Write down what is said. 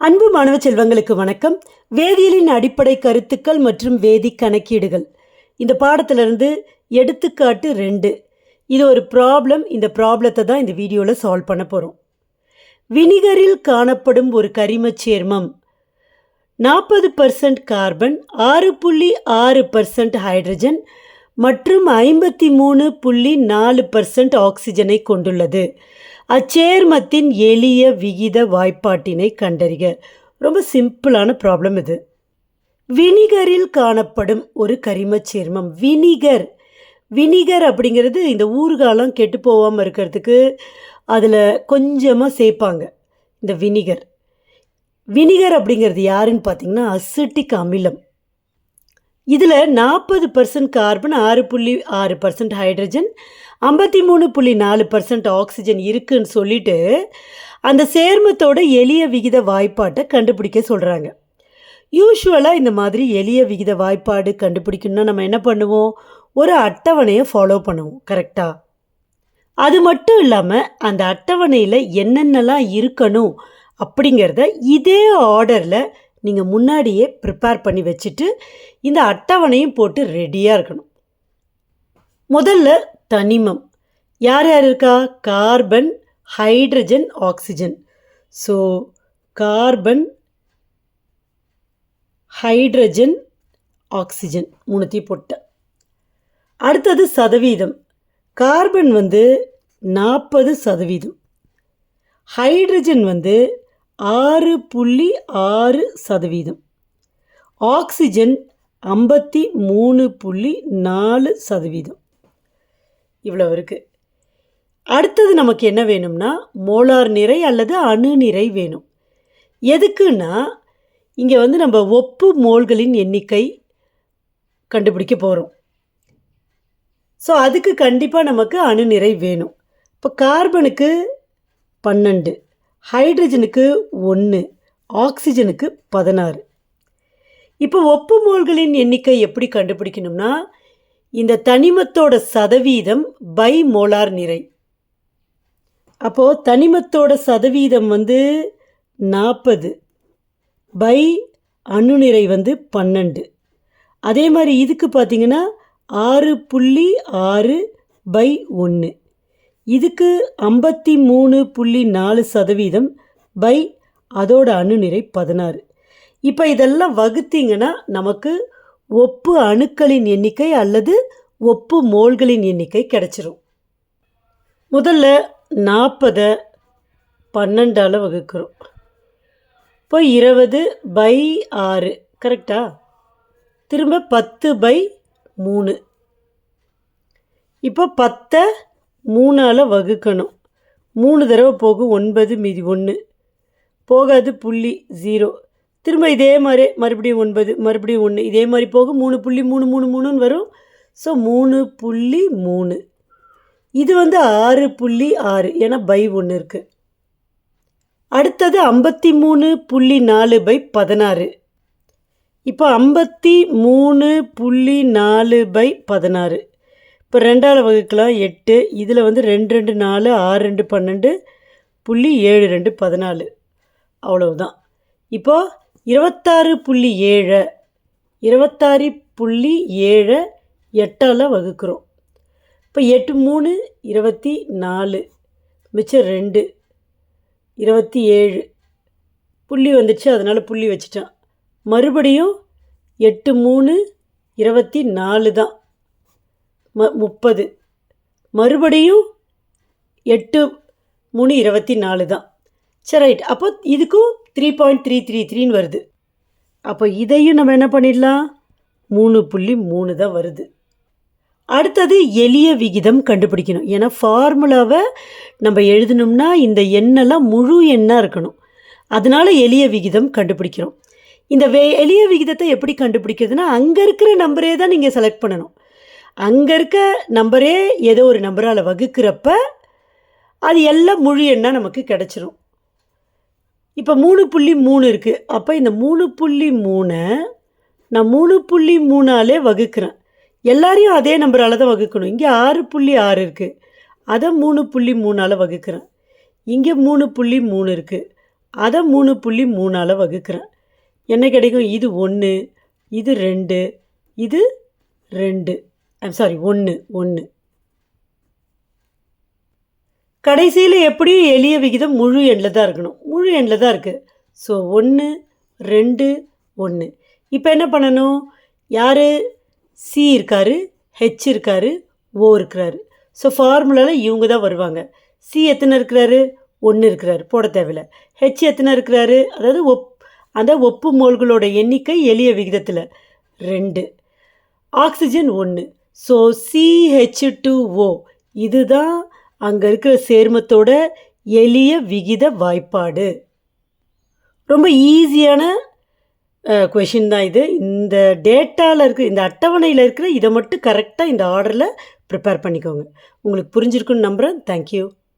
அன்பு மாணவ செல்வங்களுக்கு வணக்கம். வேதியியலின் அடிப்படை கருத்துக்கள் மற்றும் வேதி கணக்கீடுகள். இந்த பாடத்திலிருந்து எடுத்துக்காட்டு ரெண்டு. இது ஒரு ப்ராப்ளம் இந்த ப்ராப்ளத்தை தான் இந்த வீடியோவில் சால்வ் பண்ண போகிறோம் வினிகரில் காணப்படும் ஒரு கரிமச் சேர்மம். நாற்பது பர்சன்ட் கார்பன் ஆறு புள்ளி ஆறு பர்சன்ட் ஹைட்ரஜன் மற்றும் ஐம்பத்தி மூணு புள்ளி நாலு பர்சன்ட் ஆக்சிஜனை கொண்டுள்ளது. அச்சேர்மத்தின் எளிய விகித வாய்ப்பாட்டினை கண்டறிக. ரொம்ப சிம்பிளான ப்ராப்ளம் இது. வினிகரில் காணப்படும் ஒரு கரிமச் சேர்மம் வினிகர். வினிகர் அப்படிங்கிறது இந்த ஊறுகாலம் கெட்டு போகாமல் இருக்கிறதுக்கு அதில் கொஞ்சமாக சேர்ப்பாங்க இந்த வினிகர். வினிகர் அப்படிங்கிறது யாருன்னு பார்த்தீங்கன்னா அசிட்டிக் அமிலம். இதில் நாற்பது பர்சன்ட் கார்பன் ஆறு புள்ளி ஆறு பர்சன்ட் ஹைட்ரஜன் ஐம்பத்தி மூணு புள்ளி நாலு பர்சன்ட் ஆக்சிஜன் இருக்குன்னு சொல்லிட்டு அந்த சேர்மத்தோட எளிய விகித வாய்ப்பாட்டை கண்டுபிடிக்க சொல்கிறாங்க யூஸ்வலாக இந்த மாதிரி எளிய விகித வாய்ப்பாடு கண்டுபிடிக்கணும்னா நம்ம என்ன பண்ணுவோம்? ஒரு அட்டவணையை ஃபாலோ பண்ணுவோம் கரெக்டாக அது மட்டும் இல்லாமல் அந்த அட்டவணையில் என்னென்னலாம் இருக்கணும் அப்படிங்கிறத இதே ஆர்டரில் நீங்கள் முன்னாடியே ப்ரிப்பேர் பண்ணி வச்சுட்டு இந்த அட்டவணையும் போட்டு ரெடியாக இருக்கணும். முதல்ல தனிமம். யார் யார் இருக்கா? Carbon hydrogen oxygen so carbon hydrogen oxygen மூணுத்தையும் போட்டேன். அடுத்தது சதவீதம். கார்பன் வந்து நாற்பது சதவீதம். ஹைட்ரஜன் வந்து ஆறு புள்ளி ஆறு சதவீதம். ஆக்சிஜன் ஐம்பத்தி மூணு புள்ளி நாலு சதவீதம். இவ்வளோ இருக்குது அடுத்தது நமக்கு என்ன வேணும்னா மோலார் நிறை அல்லது அணு நிறை வேணும். எதுக்குன்னா இங்கே வந்து நம்ம ஒப்பு மோல்களின் எண்ணிக்கை கண்டுபிடிக்க போகிறோம் ஸோ அதுக்கு கண்டிப்பாக நமக்கு அணு நிறை வேணும். இப்போ கார்பனுக்கு பன்னெண்டு. ஹைட்ரஜனுக்கு ஒன்று ஆக்சிஜனுக்கு பதினாறு. இப்போ ஒப்பு மோல்களின் எண்ணிக்கை எப்படி கண்டுபிடிக்கணும்னா இந்த தனிமத்தோட சதவீதம் பை மோலார் நிறை. அப்போது தனிமத்தோட சதவீதம் வந்து நாற்பது பை அணு நிறை வந்து பன்னெண்டு. அதே மாதிரி இதுக்கு பார்த்தீங்கன்னா ஆறு புள்ளி ஆறு பை ஒன்று இதுக்கு ஐம்பத்தி மூணு புள்ளி நாலு சதவீதம் பை அதோட அணுநிறை பதினாறு. இப்போ இதெல்லாம் வகுத்தீங்கன்னா நமக்கு ஒப்பு அணுக்களின் எண்ணிக்கை அல்லது ஒப்பு மோள்களின் எண்ணிக்கை கிடச்சிரும். முதல்ல நாற்பதை பன்னெண்டால் வகுக்கிறோம். இப்போ இருபது பை ஆறு கரெக்டா? திரும்ப பத்து பை மூணு. இப்போ பத்தை மூணால் வகுக்கணும். மூணு தடவை போகும் ஒன்பது மீதி ஒன்று போகாது புள்ளி ஜீரோ திரும்ப இதே மாதிரி மறுபடியும் ஒன்பது மறுபடியும் ஒன்று இதே மாதிரி போகும் மூணு புள்ளி மூணு மூணு மூணுன்னு வரும். ஸோ மூணு புள்ளி மூணு. இது வந்து ஆறு புள்ளி ஆறு ஏன்னா பை ஒன்று இருக்குது அடுத்தது ஐம்பத்தி மூணு புள்ளி நாலு பை பதினாறு. இப்போ ஐம்பத்தி மூணு புள்ளி நாலு பை பதினாறு. இப்போ ரெண்டாவது வகுக்கலாம் எட்டு இதில் வந்து ரெண்டு ரெண்டு நாலு ஆறு ரெண்டு பன்னெண்டு புள்ளி ஏழு ரெண்டு பதினாலு. அவ்வளவுதான். இப்போது இருபத்தாறு புள்ளி ஏழை இருபத்தாறு புள்ளி ஏழை எட்டால் வகுக்கிறோம். இப்போ எட்டு மூணு இருபத்தி நாலு மிச்சம் ரெண்டு இருபத்தி ஏழு. புள்ளி வந்துடுச்சு அதனால் புள்ளி வச்சிட்டான். மறுபடியும் எட்டு மூணு இருபத்தி நாலு தான். ம முப்பது. மறுபடியும் எட்டு மூணு இருபத்தி நாலு தான். சரி ரைட் அப்போ இதுக்கும் த்ரீ பாயிண்ட் த்ரீ த்ரீ த்ரீன்னு வருது. அப்போ இதையும் நம்ம என்ன பண்ணிடலாம்? மூணு புள்ளி மூணு தான் வருது. அடுத்தது எளிய விகிதம் கண்டுபிடிக்கணும். ஏன்னா ஃபார்முலாவை நம்ம எழுதணும்னா இந்த எண்ணெல்லாம் முழு எண்ணாக இருக்கணும். அதனால் எளிய விகிதம் கண்டுபிடிக்கிறோம். இந்த வே எளிய விகிதத்தை எப்படி கண்டுபிடிக்கிறதுனா அங்கே இருக்கிற நம்பரே தான் நீங்கள் செலக்ட் பண்ணணும். அங்கே இருக்க நம்பரே ஏதோ ஒரு நம்பரால் வகுக்கிறப்ப அது எல்லாம் முழு எண்ணாக நமக்கு கிடச்சிரும். இப்போ மூணு புள்ளி மூணு இருக்குது அப்போ இந்த மூணு புள்ளி மூணை நான் மூணு புள்ளி மூணாலே வகுக்கிறேன். எல்லாரையும் அதே நம்பரால் தான் வகுக்கணும். இங்கே ஆறு புள்ளி ஆறு இருக்குது அதை மூணு புள்ளி மூணால் வகுக்கிறேன். இங்கே மூணு புள்ளி மூணு இருக்குது அதை மூணு புள்ளி மூணால் வகுக்கிறேன். என்ன கிடைக்கும்? இது ஒன்று இது ரெண்டு இது ரெண்டு. சாரி ஒன்று ஒன்று கடைசியில் எப்படியும் எளிய விகிதம் முழு எண்ணில் தான் இருக்கணும். முழு எண்ணில் தான் இருக்குது ஸோ ஒன்று ரெண்டு ஒன்று இப்போ என்ன பண்ணணும்? யார்? சி இருக்காரு ஹெச் இருக்காரு ஓ இருக்கிறாரு. ஸோ ஃபார்முலாவில் இவங்க தான் வருவாங்க. சி எத்தனை இருக்கிறாரு? ஒன்று இருக்கிறாரு போட தேவையில்ல. ஹெச் எத்தனை இருக்கிறாரு? அதாவது ஒப் அந்த ஒப்பு மோல்களோட எண்ணிக்கை எளிய விகிதத்தில். ரெண்டு. ஆக்சிஜன் ஒன்று ஸோ சிஹெச் டூ ஓ இதுதான் அங்கே இருக்கிற சேர்மத்தோட எளிய விகித வாய்ப்பாடு. ரொம்ப ஈஸியான கொஷின் தான் இது. இந்த டேட்டாவில் இருக்கிற இந்த அட்டவணையில் இருக்கிற இதை மட்டும் கரெக்டாக இந்த ஆர்டரில் ப்ரிப்பேர் பண்ணிக்கோங்க. உங்களுக்கு புரிஞ்சிருக்குன்னு நம்புகிறேன் தேங்க்யூ